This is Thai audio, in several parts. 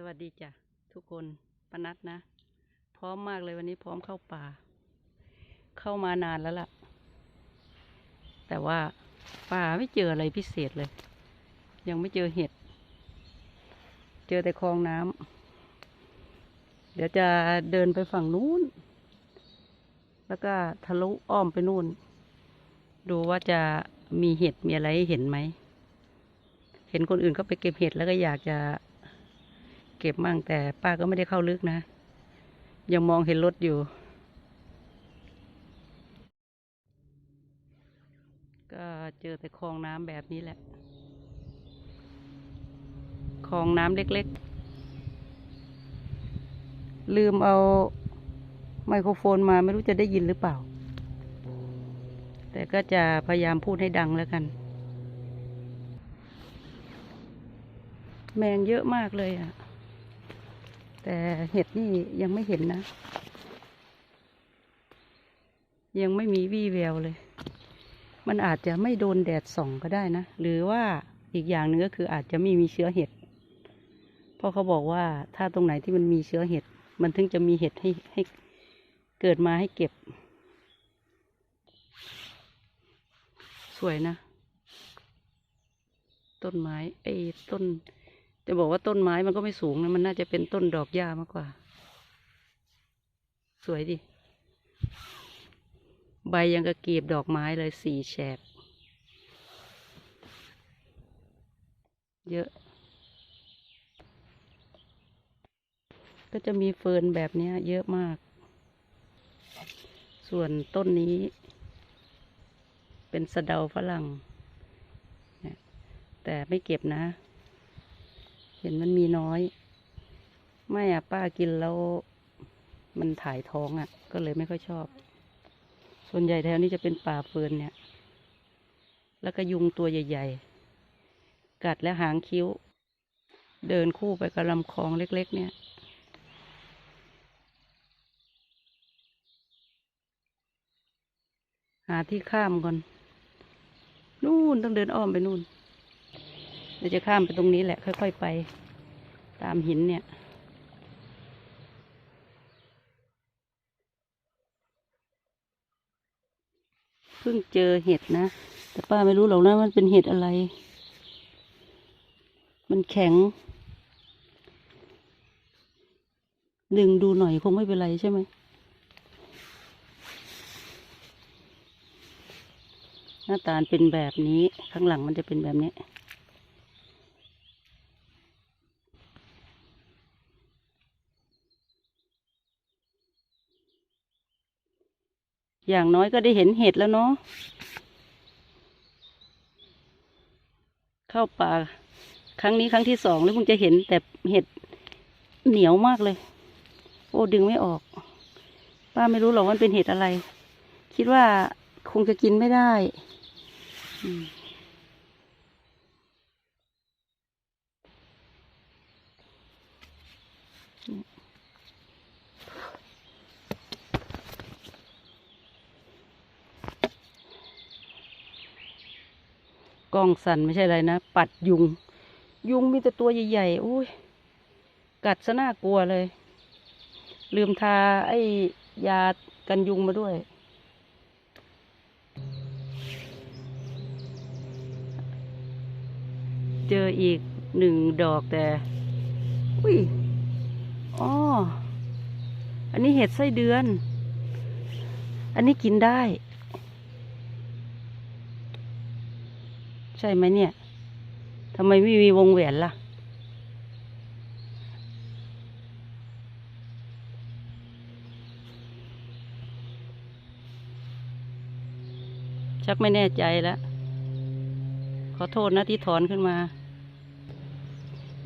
สวัสดีจ้ะทุกคนปนัดนะ พร้อมมากเลยวันนี้พร้อมเข้าป่า เข้ามานานแล้วล่ะ แต่ว่าป่าไม่เจออะไรพิเศษเลย ยังไม่เจอเห็ด เจอแต่คลองน้ำเดี๋ยวจะเดินไปฝั่งนู้น แล้วก็ทะลุอ้อมไปนู่น ดูว่าจะมีเห็ดมีอะไรหเห็นไหม เห็นคนอื่นเขาไปเก็บเห็ดแล้วก็อยากจะ เก็บมั่งแต่ป้าก็ไม่ได้เข้าลึกนะ ยังมองเห็นรถอยู่ ก็เจอแต่คลองน้ำแบบนี้แหละ คลองน้ำเล็กๆ ลืมเอาไมโครโฟนมาไม่รู้จะได้ยินหรือเปล่า แต่ก็จะพยายามพูดให้ดังแล้วกัน แมงเยอะมากเลยอะ แต่เห็ดนี่ยังไม่เห็นนะ ยังไม่มีวี่แววเลย มันอาจจะไม่โดนแดดส่องก็ได้นะ หรือว่าอีกอย่างหนึ่งก็คืออาจจะไม่มีเชื้อเห็ดเพราะเขาบอกว่าถ้าตรงไหนที่มันมีเชื้อเห็ด มันถึงจะมีเห็ดให้ให้เกิดมาให้เก็บ สวยนะ ต้นไม้ไอ้ต้น จะบอกว่าต้นไม้มันก็ไม่สูงนะมันน่าจะเป็นต้นดอกหญ้ามากกว่า สวยดิ ใบยังกระกีบดอกไม้เลยสี่แฉก เยอะ ก็จะมีเฟิร์นแบบนี้เยอะมาก ส่วนต้นนี้ เป็นสะเดาฝรั่ง แต่ไม่เก็บนะ เห็นมันมีน้อย ไม่อะป้ากินแล้ว มันถ่ายท้องอะ่ะ ก็เลยไม่ค่อยชอบ ส่วนใหญ่แถวนี้จะเป็นป่าเฟิร์นเนี่ย แล้วก็ยุงตัวใหญ่ ๆ กัดและหางคิ้ว เดินคู่ไปกับลำคลองเล็ก ๆ เนี่ยหาที่ข้ามก่อน นู่นต้องเดินอ้อมไปนู่น เดี๋ยวจะข้ามไปตรงนี้แหละ ค่อย ๆ ไป ตามหินเนี่ย เพิ่งเจอเห็ดนะ แต่ป้าไม่รู้หรอกนะมันเป็นเห็ดอะไร มันแข็ง ดึงดูหน่อยคงไม่เป็นไรใช่ไหมหน้าตาเป็นแบบนี้ ข้างหลังมันจะเป็นแบบนี้ อย่างน้อยก็ได้เห็นเห็ดแล้วเนาะ เข้าป่า ครั้งนี้ครั้งที่สองแล้วคุณจะเห็นแต่เห็ดเหนียวมากเลย โอ้ดึงไม่ออก ป้าไม่รู้หรอกว่าเป็นเห็ดอะไร คิดว่าคงจะกินไม่ได้อืม ล้องสั่นไม่ใช่อะไรนะ ปัดยุง ยุงมีแต่ตัวใหญ่ๆอุ้ยกัดซะน่ากลัวเลย ลืมทาไอ้ยากันยุงมาด้วย เจออีกหนึ่งดอกแต่ อุ้ยอ๋ออันนี้เห็ดไส้เดือน อันนี้กินได้ ใช่ไหมเนี่ยทำไมไม่มีวงแหวนล่ะ ชักไม่แน่ใจแล้ว ขอโทษนะที่ถอนขึ้นมา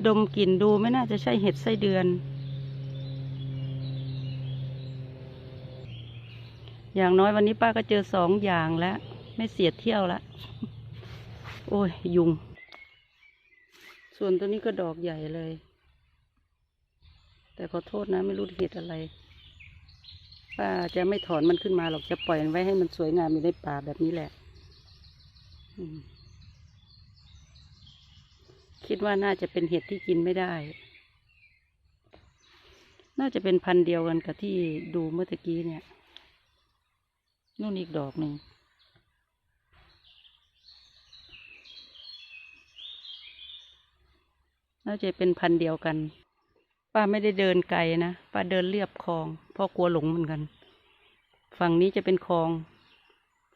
ดมกลิ่นดูไม่น่าจะใช่เห็ดไส้เดือน อย่างน้อยวันนี้ป้าก็เจอสองอย่างแล้ว ไม่เสียเที่ยวละ โอ้ย ยุง ส่วนตัวนี้ก็ดอกใหญ่เลย แต่ขอโทษนะ ไม่รู้เห็ดอะไรป้าจะไม่ถอนมันขึ้นมาหรอกจะปล่อยมันไว้ให้มันสวยงามอยู่ในป่าแบบนี้แหละคิดว่าน่าจะเป็นเห็ดที่กินไม่ได้ น่าจะเป็นพันธุ์เดียวกันกับที่ดูเมื่อกี้เนี่ย นู่นอีกดอกหนึ่ง น่าจะเป็นพันเดียวกัน ป้าไม่ได้เดินไกลนะป้าเดินเรียบคลองเพราะกลัวหลงเหมือนกัน ฝั่งนี้จะเป็นคลอง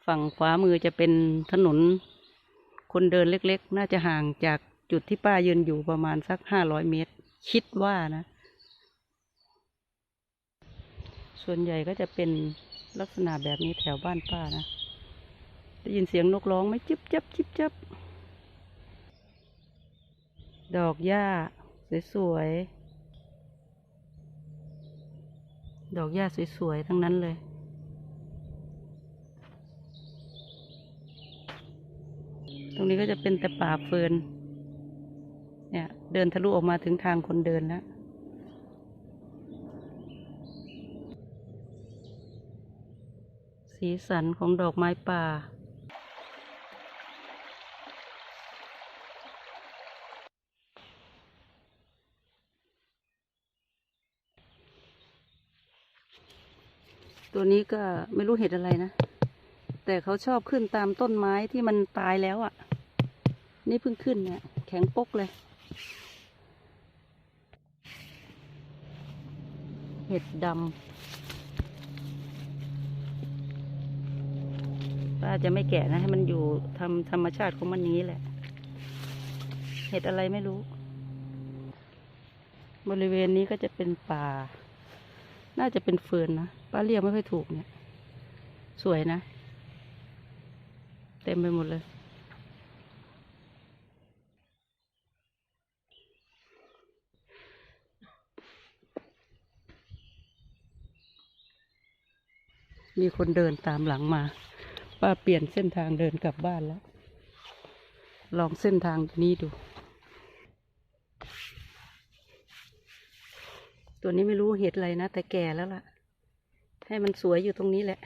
ฝั่งขวามือจะเป็นถนน คนเดินเล็กๆ น่าจะห่างจากจุดที่ป้ายืนอยู่ประมาณสักห้าร้อยเมตร คิดว่านะ ส่วนใหญ่ก็จะเป็นลักษณะแบบนี้แถวบ้านป้านะได้ยินเสียงนกร้องไหมจิบจับจิบจับ ดอกหญ้าสวยๆ ดอกหญ้าสวยๆ ทั้งนั้นเลย ตรงนี้ก็จะเป็นแต่ป่าเฟิร์น เนี่ย เดินทะลุออกมาถึงทางคนเดินแล้วสีสันของดอกไม้ป่า ตัวนี้ก็ไม่รู้เห็ดอะไรนะ แต่เขาชอบขึ้นตามต้นไม้ที่มันตายแล้วอะ่ะ นี่เพิ่งขึ้นเนี่ย แข็งปกเลย เห็ดดำป้าจะไม่แกะนะ ให้มันอยู่ทำธรรมชาติของมันนี้แหละ เห็ดอะไรไม่รู้ บริเวณนี้ก็จะเป็นป่า น่าจะเป็นเฟิร์นนะ ป้าเรียกไม่ค่อยถูกเนี่ย สวยนะ เต็มไปหมดเลย มีคนเดินตามหลังมา ป้าเปลี่ยนเส้นทางเดินกลับบ้านแล้ว ลองเส้นทางนี้ดู ตัวนี้ไม่รู้เห็ดอะไรนะ แต่แก่แล้วล่ะ ให้มันสวยอยู่ตรงนี้แหละ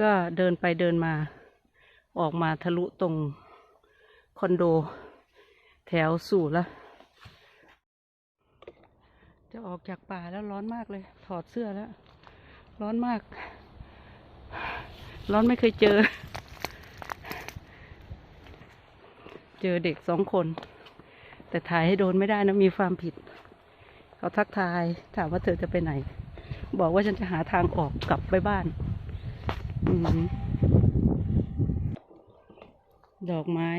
ก็เดินไปเดินมา ออกมาทะลุตรงคอนโด แถวสู่ละ จะออกจากป่าแล้วร้อนมากเลย ถอดเสื้อแล้ว ร้อนมาก ร้อนไม่เคยเจอ เจอเด็กสองคน แต่ถ่ายให้โดนไม่ได้นะ มีความผิด เขาทักทายถามว่าเธอจะไปไหน บอกว่าฉันจะหาทางออกกลับไปบ้าน อืดอกไม้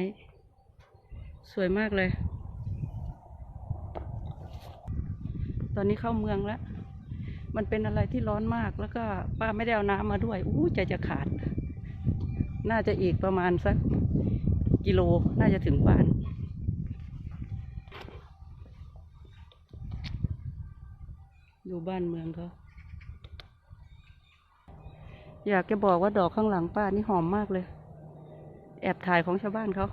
สวยมากเลย ตอนนี้เข้าเมืองแล้ว มันเป็นอะไรที่ร้อนมากแล้วก็ป้าไม่ได้เอาน้ำมาด้วย อู้ใจจะขาด น่าจะอีกประมาณสักกิโล น่าจะถึงบ้าน ดูบ้านเมืองเขาอยากจะบอกว่าดอกข้างหลังป้านี่หอมมากเลย แอบถ่ายของชาวบ้านเขา